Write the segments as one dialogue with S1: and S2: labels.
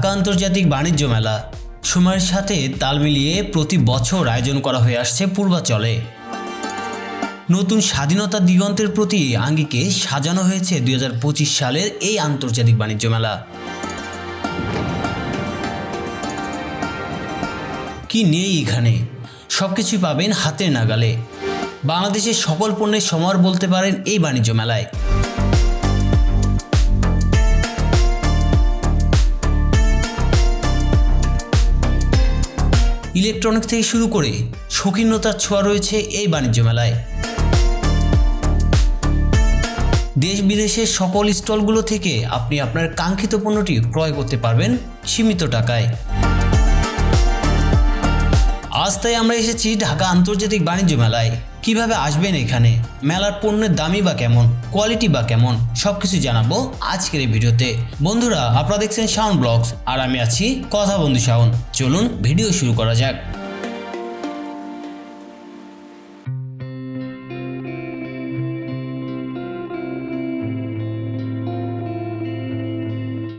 S1: ঢাকা আন্তর্জাতিক বাণিজ্য মেলা। সময়ের সাথে তাল মিলিয়ে প্রতি বছর আয়োজন করা হয়ে আসছে পূর্বাচলে। নতুন স্বাধীনতা দিগন্তের প্রতি আঙ্গিকে সাজানো হয়েছে দুই সালের এই আন্তর্জাতিক বাণিজ্য মেলা। কি নেই এখানে? সব কিছুই পাবেন হাতের নাগালে। বাংলাদেশের সকল পণ্যের সমার বলতে পারেন এই বাণিজ্য মেলায়। ইলেকট্রনিক্স থেকে শুরু করে শৌখিনতার ছোঁয়া রয়েছে এই বাণিজ্য মেলায়। দেশ বিদেশের সকল স্টলগুলো থেকে আপনি আপনার কাঙ্ক্ষিত পণ্যটি ক্রয় করতে পারবেন সীমিত টাকায়। আজ তাই আমরা এসেছি ঢাকা আন্তর্জাতিক বাণিজ্য মেলায়। কীভাবে আসবেন এখানে? মেলার পণ্যের দামই বা কেমন? কোয়ালিটি বা কেমন? সব কিছু জানাব আজকের এই ভিডিওতে। বন্ধুরা, আপনারা দেখছেন শাওন ব্লগস আর আমি আছি কথা বন্ধু শাওন। চলুন ভিডিও শুরু করা যাক।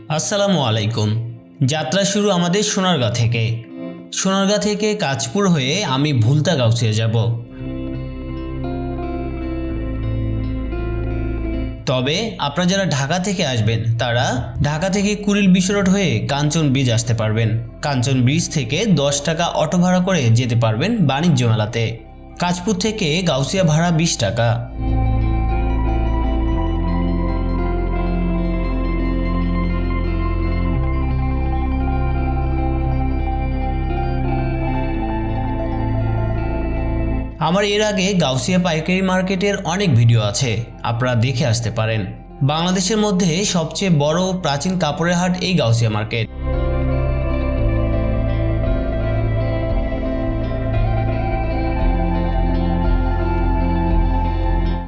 S1: আসসালামু আলাইকুম। যাত্রা শুরু আমাদের সোনারগাঁ থেকে। সোনারগাঁ থেকে কাজপুর হয়ে আমি ভুলতা গাউছিয়া যাব। তবে আপনারা যারা ঢাকা থেকে আসবেন, তারা ঢাকা থেকে কুড়িল বিশ্বরোড হয়ে কাঞ্চন ব্রিজ আসতে পারবেন। কাঞ্চন ব্রিজ থেকে দশ টাকা অটো ভাড়া করে যেতে পারবেন বাণিজ্য মেলাতে কাজপুর থেকে গাউসিয়া ভাড়া বিশ টাকা। আমার এর আগে গাউসিয়া পাইকারি মার্কেটের অনেক ভিডিও আছে, আপনারা দেখে আসতে পারেন। বাংলাদেশের মধ্যে সবচেয়ে বড় প্রাচীন কাপড়ের হাট এই গাউসিয়া মার্কেট।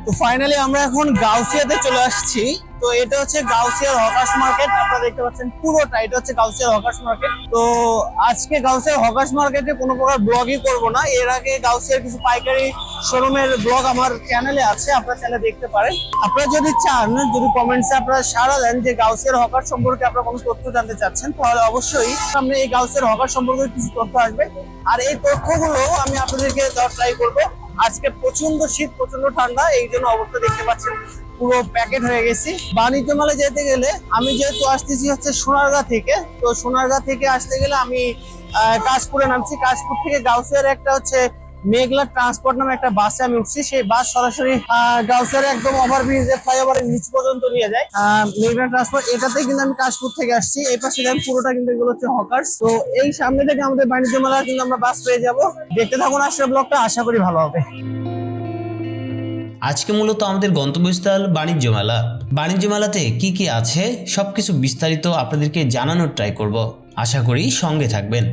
S2: তো ফাইনালি আমরা এখন গাউসিয়াতে চলে আসছি। তো এটা হচ্ছে গাউসিয়ার হকার্স মার্কেট। আপনারা দেখতে পাচ্ছেন পুরোটা, এটা হচ্ছে গাউসিয়ার হকার্স মার্কেট। তো আজকে গাউসিয়ার হকার্স মার্কেটে কোনো প্রকার ব্লগই করব না। এর আগে গাউসিয়ার কিছু পাইকারি শোরুমের ব্লগ আমার চ্যানেলে আছে, আপনারা চ্যানেলে দেখতে পারেন। আপনারা যদি চান, যদি কমেন্টসে আপনারা সারা দেন যে গাউসিয়ার হকার সম্পর্কে আপনারা কোনো তথ্য জানতে চাচ্ছেন, তাহলে অবশ্যই সামনে এই গাউসিয়ার হকার সম্পর্কে কিছু তথ্য আসবে। আর এই তথ্যগুলো আমি আপনাদেরকে ট্রাই করব। আজকে প্রচণ্ড শীত, প্রচণ্ড ঠান্ডা, এই জন্য অবস্থা দেখতে পাচ্ছেন পুরো প্যাকেট হয়ে গেছি। বাণিজ্য মেলা যেতে গেলে আমি যেহেতু আসতেছি হচ্ছে সোনারগাঁ থেকে, তো সোনারগাঁ থেকে আসতে গেলে আমি কাশপুরে নামছি। কাশপুর থেকে গাউসিয়ার একটা হচ্ছে মেঘলা ট্রান্সপোর্ট নামে একটা বাসে আমি উঠছি। সেই বাস সরাসরি আহ, গাউসিয়ার একদম ওভারব্রিজের ফ্লাইওভারের নিচ পর্যন্ত নিয়ে যায়। মেঘলা ট্রান্সপোর্ট এটাতে কিন্তু আমি কাশপুর থেকে আসছি। এই পাশে দেখেন পুরোটা কিন্তু এগুলো হচ্ছে হকার্স তো এই সামনে থেকে আমাদের বাণিজ্য মেলা কিন্তু আমরা বাস পেয়ে যাব। দেখতে থাকুন আসলে ব্লগটা আশা করি ভালো হবে।
S1: আজকে মূলত আমাদের গন্তব্যস্থল বাণিজ্য মেলা। বাণিজ্য মেলাতে কি কি আছে সবকিছু বিস্তারিত আপনাদেরকে জানানোর ট্রাই করব। আশা করি সঙ্গে থাকবেন।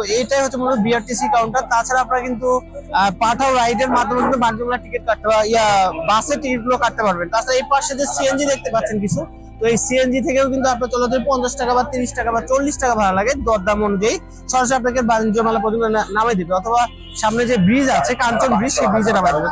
S2: তো এটাই হচ্ছে মূলত বিআরটিসি কাউন্টার তাছাড়া আপনারা কিন্তু পাঠাও রাইডের মাধ্যমে কিন্তু বাণিজ্য টিকিট কাটতে ইয়া বাসের টিকিটগুলো কাটতে পারবেন। তাছাড়া এই পাশে যে সিএনজি দেখতে পাচ্ছেন কিছু, তো এই সিএনজি থেকেও কিন্তু আপনার চলে যাবেন পঞ্চাশ টাকা বা তিরিশ টাকা বা চল্লিশ টাকা ভাড়া লাগে, দরদাম অনুযায়ী। সরাসরি আপনাকে বাণিজ্য মেলা পর্যন্ত নামাই দিবে, অথবা সামনে যে ব্রিজ আছে, কাঞ্চন ব্রিজ সেই ব্রিজে নামাই দেবে।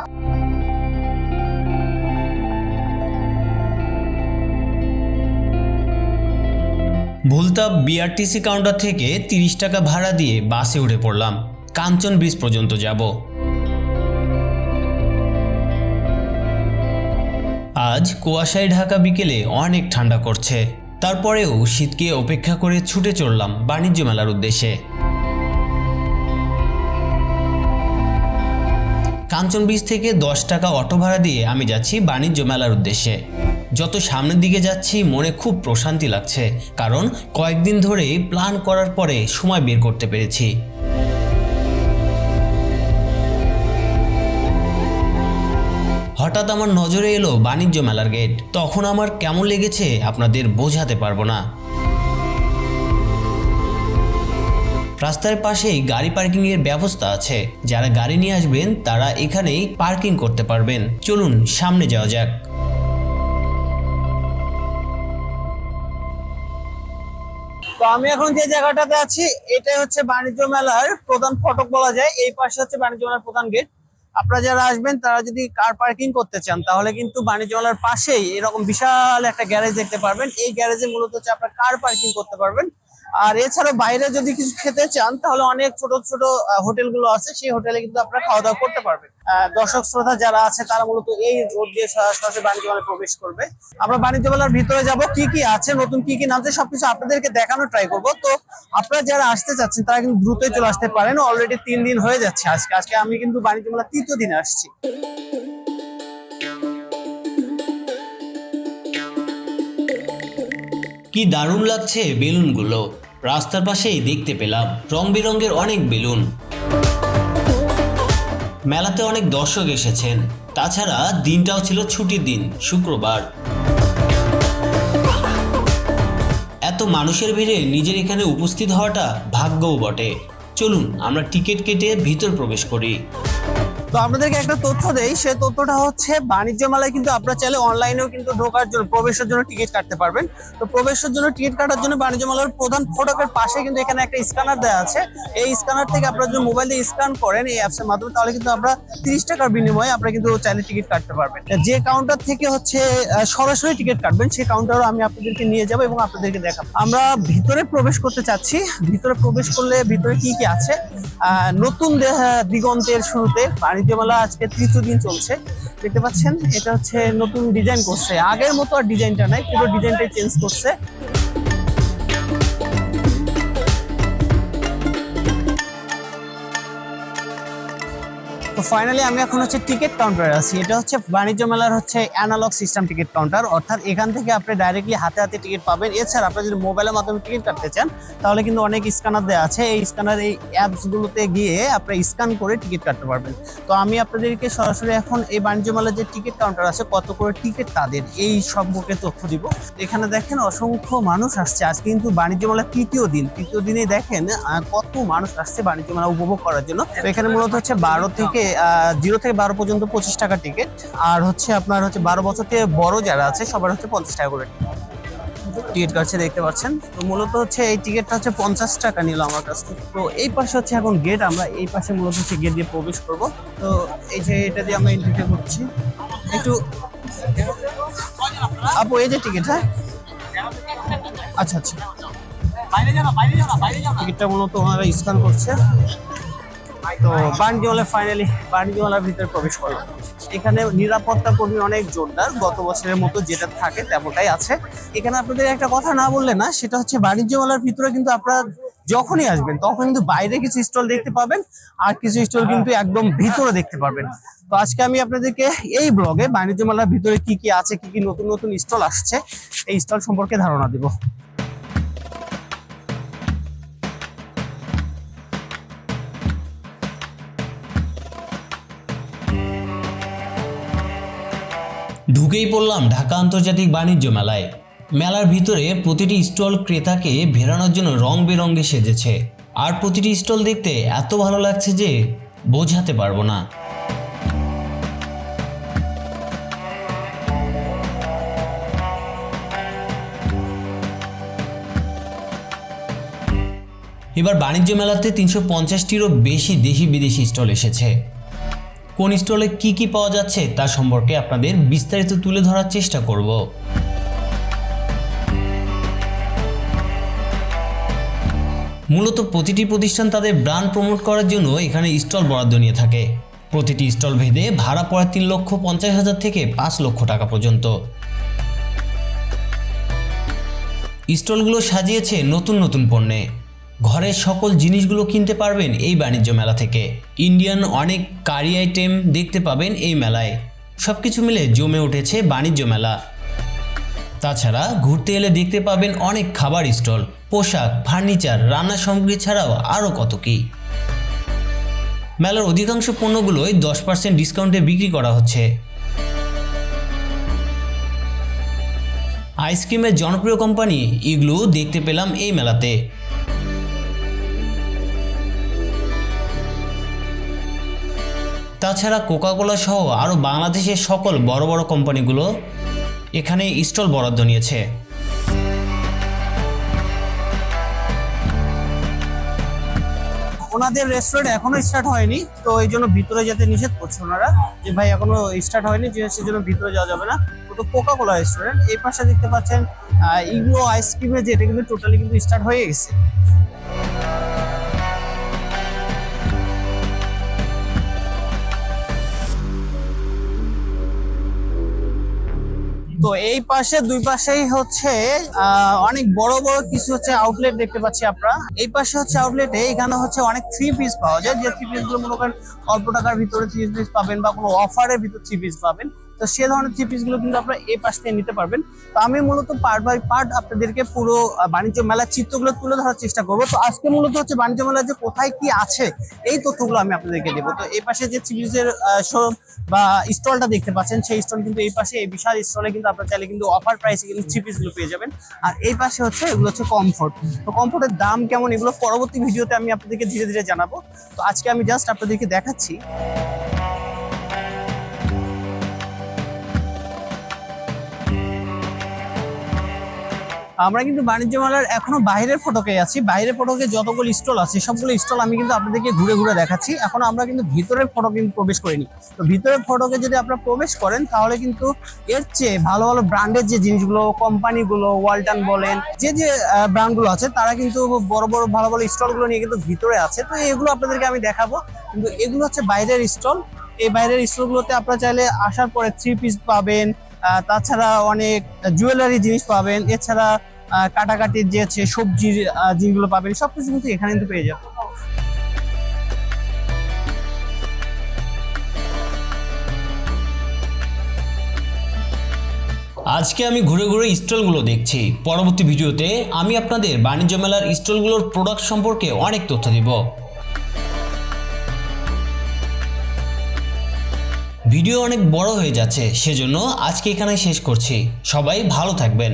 S1: ভুলতা বিআরটিসি কাউন্টার থেকে তিরিশ টাকা ভাড়া দিয়ে বাসে উঠে পড়লাম। কাঞ্চন ব্রিজ পর্যন্ত যাব। আজ কুয়াশায় ঢাকা বিকেলে অনেক ঠান্ডা করছে। তারপরেও শীতকে অপেক্ষা করে ছুটে চললাম বাণিজ্য মেলার উদ্দেশ্যে। কাঞ্চন ব্রিজ থেকে দশ টাকা অটো ভাড়া দিয়ে আমি যাচ্ছি বাণিজ্য মেলার উদ্দেশ্যে। যত সামনের দিকে যাচ্ছি, মনে খুব প্রশান্তি লাগছে। কারণ কয়েকদিন ধরে প্ল্যান করার পরে সময় বের করতে পেরেছি। হঠাৎ আমার নজরে এলো বাণিজ্য মেলার গেট তখন আমার কেমন লেগেছে আপনাদের বোঝাতে পারব না। রাস্তার পাশেই গাড়ি পার্কিং এর ব্যবস্থা আছে। যারা গাড়ি নিয়ে আসবেন, তারা এখানেই পার্কিং করতে পারবেন। চলুন, সামনে যাওয়া যাক।
S2: আমি এখন যে জায়গাটাতে আছি, এটাই হচ্ছে বাণিজ্য মেলার প্রধান ফটক বলা যায়। এই পাশে হচ্ছে বাণিজ্য মেলার প্রধান গেট। আপনারা যারা আসবেন, তারা যদি কার পার্কিং করতে চান, তাহলে কিন্তু বাণিজ্য মেলার পাশেই এরকম বিশাল একটা গ্যারেজ দেখতে পারবেন। এই গ্যারেজে মূলত হচ্ছে আপনার কার পার্কিং করতে পারবেন আর এছাড়া বাইরে যদি কিছু খেতে চান, তাহলে অনেক ছোট ছোট হোটেলগুলো আছে, সেই হোটেলে কিন্তু আপনারা খাওয়া দাওয়া করতে পারবেন। দর্শক শ্রোতা যারা আছে, তারা মূলত এই রোড দিয়ে সরা- সরাসরি বাণিজ্য মেলায় প্রবেশ করবে। আমরা বাণিজ্য মেলার ভিতরে যাব, কি কি আছে, নতুন কি কি নামছে, সবকিছু আপনাদেরকে দেখানো ট্রাই করব। তো আপনারা যারা আসতে চাচ্ছেন, তারা কিন্তু দ্রুতই চলে আসতে পারেন। অলরেডি তিন দিন হয়ে যাচ্ছে আজকে। আজকে আমি কিন্তু বাণিজ্য মেলার তৃতীয় দিনে আসছি।
S1: কি দারুণ লাগছে বেলুনগুলো। রাস্তার পাশেই দেখতে পেলাম রং বেরঙের অনেক বেলুন। মেলাতে অনেক দর্শক এসেছেন, তাছাড়া দিনটাও ছিল ছুটির দিন, শুক্রবার। এত মানুষের ভিড়ে নিজের এখানে উপস্থিত হওয়াটা ভাগ্যও বটে। চলুন, আমরা টিকিট কেটে ভিতর প্রবেশ করি।
S2: তো আপনাদেরকে একটা তথ্য দেই, সে তথ্যটা হচ্ছে বাণিজ্য মেলায় কিন্তু আপনারা চাইলে অনলাইনেও কিন্তু ঢোকার জন্য, প্রবেশের জন্য টিকিট কাটতে পারবেন। তো প্রবেশের জন্য টিকিট কাটার জন্য বাণিজ্য মেলার প্রধান ফটকের পাশে কিন্তু এখানে একটা স্ক্যানার দেওয়া আছে। এই স্ক্যানার থেকে আপনারা যদি মোবাইল দিয়ে স্ক্যান করেন এই অ্যাপসের মাধ্যমে, তাহলে কিন্তু আমরা তিরিশ টাকার বিনিময়ে আপনারা কিন্তু চাইলে টিকিট কাটতে পারবেন। যে কাউন্টার থেকে হচ্ছে সরাসরি টিকিট কাটবেন, সেই কাউন্টারও আমি আপনাদেরকে নিয়ে যাব এবং আপনাদেরকে দেখাবো। আমরা ভিতরে প্রবেশ করতে চাচ্ছি। ভিতরে প্রবেশ করলে ভিতরে কি কি আছে? নতুন দিগন্তের শুরুতে বাণিজ্য মেলা আজকে তৃতীয় দিন চলছে। দেখতে পাচ্ছেন, এটা হচ্ছে নতুন ডিজাইন করছে। আগের মতো আর ডিজাইনটা নাই, পুরো ডিজাইনটাই চেঞ্জ করছে। তো ফাইনালি আমি এখন হচ্ছে টিকিট কাউন্টারে আছি। এটা হচ্ছে বাণিজ্য মেলার হচ্ছে অ্যানালগ সিস্টেম টিকিট কাউন্টার অর্থাৎ এখান থেকে আপনি ডাইরেক্টলি হাতে হাতে টিকিট পাবেন। এছাড়া আপনি যদি মোবাইলের মাধ্যমে টিকিট কাটতে চান, তাহলে কিন্তু অনেক স্ক্যানার দেওয়া আছে। এই স্ক্যানার এই অ্যাপসগুলোতে গিয়ে আপনি স্ক্যান করে টিকিট কাটতে পারবেন। তো আমি আপনাদেরকে সরাসরি এখন এই বাণিজ্য মেলার যে টিকিট কাউন্টার আছে, কত করে টিকিট তাদের, এই সম্পর্কে তথ্য দিব। এখানে দেখেন অসংখ্য মানুষ আসছে। আজ কিন্তু বাণিজ্য মেলার তৃতীয় দিন। তৃতীয় দিনে দেখেন কত মানুষ আসছে বাণিজ্য মেলা উপভোগ করার জন্য। এখানে মূলত হচ্ছে বারো থেকে জিরো থেকে বারো পর্যন্ত পঁচিশ টাকা টিকিট আর হচ্ছে আপনার হচ্ছে বারো বছর থেকে বড় যারা আছে সবার হচ্ছে পঞ্চাশ টাকা করে টিকিট কাটছে দেখতে পাচ্ছেন। তো মূলত হচ্ছে এই টিকিটটা হচ্ছে পঞ্চাশ টাকা নিল আমার কাছ থেকে। তো এই পাশে হচ্ছে এখন গেট আমরা এই পাশে মূলত হচ্ছে গেট দিয়ে প্রবেশ করব। তো এই যে এটা দিয়ে আমরা এন্ট্রিটা করছি। একটু আপু এই যে টিকিট হ্যাঁ? আচ্ছা আচ্ছা। টিকিটটা মূলত ওনারা স্ক্যান করছে। তো বাণিজ্যমেলা ফাইনালি বাণিজ্যমেলার ভিতরে প্রবেশ করলাম এখানে নিরাপত্তা কর্মী অনেক জোরদার, গত বছরের মতো যেটা থাকে তেমনটাই আছে। এখানে আপনাদের একটা কথা না বললে না, সেটা হচ্ছে বাণিজ্য মেলার ভিতরে কিন্তু আপনারা যখনই আসবেন, তখন কিন্তু বাইরে কিছু স্টল দেখতে পাবেন, আর কিছু স্টল কিন্তু একদম ভিতরে দেখতে পারবেন। তো আজকে আমি আপনাদেরকে এই ব্লগে বাণিজ্য মেলার ভিতরে কি কি আছে, কি কি নতুন নতুন স্টল আসছে, এই স্টল সম্পর্কে ধারণা দিব।
S1: ঢুকেই পড়লাম ঢাকা আন্তর্জাতিক বাণিজ্য মেলায়। মেলার ভিতরে প্রতিটি স্টল ক্রেতাকে ভেড়ানোর জন্য রং বেরঙে সেজেছে। আর প্রতিটি স্টল দেখতে এত ভালো লাগছে যে বোঝাতে পারব না। এবার বাণিজ্য মেলাতে তিনশো পঞ্চাশটিরও বেশি দেশি বিদেশি স্টল এসেছে। কোন স্টলে কি কি পাওয়া যাচ্ছে তা সম্পর্কে আপনাদের বিস্তারিত তুলে ধরার চেষ্টা করব। মূলত প্রতিটি প্রতিষ্ঠান তাদের ব্র্যান্ড প্রমোট করার জন্য এখানে স্টল বরাদ্দ নিয়ে থাকে। প্রতিটি স্টল ভেদে ভাড়া পড়ে তিন লক্ষ পঞ্চাশ হাজার থেকে পাঁচ লক্ষ টাকা পর্যন্ত। স্টলগুলো সাজিয়েছে নতুন নতুন পণ্যে। ঘরের সকল জিনিসগুলো কিনতে পারবেন এই বাণিজ্য মেলা থেকে। ইন্ডিয়ান অনেক কারি আইটেম দেখতে পাবেন এই মেলায়। সব কিছু মিলে জমে উঠেছে বাণিজ্য মেলা। তাছাড়া ঘুরতে এলে দেখতে পাবেন অনেক খাবার স্টল, পোশাক, ফার্নিচার, রান্না সামগ্রী ছাড়াও আরও কত কি। মেলার অধিকাংশ পণ্যগুলোই দশ পার্সেন্ট ডিসকাউন্টে বিক্রি করা হচ্ছে। আইসক্রিমের জনপ্রিয় কোম্পানি ইগলু দেখতে পেলাম এই মেলাতে। তাছাড়া কোকাকোলা সহ আরও বাংলাদেশের সকল বড় বড় কোম্পানিগুলো এখানে স্টল বরাদ্দ নিয়েছে।
S2: ওনাদের রেস্টুরেন্ট এখনও স্টার্ট হয়নি, তো এই জন্য ভিতরে যেতে নিষেধ করছে ওনারা। যে ভাই, এখনও স্টার্ট হয়নি, যে সেই জন্য ভিতরে যাওয়া যাবে না। তো কোকা কোলা রেস্টুরেন্ট এই পাশে দেখতে পাচ্ছেন ইগলো আইসক্রিমের যেটা কিন্তু টোটালি কিন্তু স্টার্ট হয়ে গেছে। তো এই পাশে, দুই পাশেই হচ্ছে অনেক বড় বড় কিছু হচ্ছে আউটলেট দেখতে পাচ্ছি আপনারা এই পাশে হচ্ছে আউটলেটে এখানে হচ্ছে অনেক থ্রি পিস পাওয়া যায়। যে থ্রি পিসগুলো মনে করেন অল্প টাকার ভিতরে থ্রি পিস পাবেন বা কোনো অফারের ভিতরে থ্রি পিস পাবেন। তো সে ধরনের থ্রি পিসগুলো কিন্তু আপনারা এই পাশ থেকে নিতে পারবেন। তো আমি মূলত পার্ট বাই পার্ট আপনাদেরকে পুরো বাণিজ্য মেলার চিত্রগুলো তুলে ধরার চেষ্টা করব। তো আজকে মূলত হচ্ছে বাণিজ্য মেলা যে কোথায় কি আছে, এই তথ্যগুলো আমি আপনাদেরকে দেবো। তো এই পাশে যে থ্রি পিসের বা স্টলটা দেখতে পাচ্ছেন, সেই স্টল কিন্তু এই পাশে, এই বিশাল স্টলে কিন্তু আপনারা চাইলে কিন্তু অফার প্রাইসে কিন্তু থ্রি পিসগুলো পেয়ে যাবেন। আর এই পাশে হচ্ছে, এগুলো হচ্ছে কমফোর্ট তো কমফোর্টের দাম কেমন, এগুলো পরবর্তী ভিডিওতে আমি আপনাদেরকে ধীরে ধীরে জানাব। তো আজকে আমি জাস্ট আপনাদেরকে দেখাচ্ছি। আমরা কিন্তু বাণিজ্য মেলার এখনও বাইরের ফটকে আছি। বাইরের ফটকে যতগুলো স্টল আছে, সবগুলো স্টল আমি কিন্তু আপনাদেরকে ঘুরে ঘুরে দেখাচ্ছি। এখন আমরা কিন্তু ভিতরের ফটকে কিন্তু প্রবেশ করিনি। তো ভিতরের ফটকে যদি আপনারা প্রবেশ করেন, তাহলে কিন্তু এর চেয়ে ভালো ভালো ব্র্যান্ডের যে জিনিসগুলো, কোম্পানিগুলো, ওয়ালটন বলেন, যে যে ব্র্যান্ডগুলো আছে, তারা কিন্তু বড় বড় ভালো ভালো স্টলগুলো নিয়ে কিন্তু ভিতরে আছে। তো এগুলো আপনাদেরকে আমি দেখাবো। কিন্তু এগুলো হচ্ছে বাইরের স্টল। এই বাইরের স্টলগুলোতে আপনারা চাইলে আসার পরে থ্রি পিস পাবেন তাছাড়া অনেক জুয়েলারি জিনিস পাবেন। এছাড়া কাটাকাটির যে আছে, সবজির জিনিসগুলো পাবেন, সবকিছু কিন্তু এখানে কিন্তু পেয়ে যাবেন।
S1: আজকে আমি ঘুরে ঘুরে স্টলগুলো দেখছি। পরবর্তী ভিডিওতে আমি আপনাদের বাণিজ্য মেলার স্টলগুলোর প্রোডাক্ট সম্পর্কে অনেক তথ্য দিব। ভিডিও অনেক বড় হয়ে যাচ্ছে, সেজন্য আজকে এখানে শেষ করছি। সবাই ভালো থাকবেন।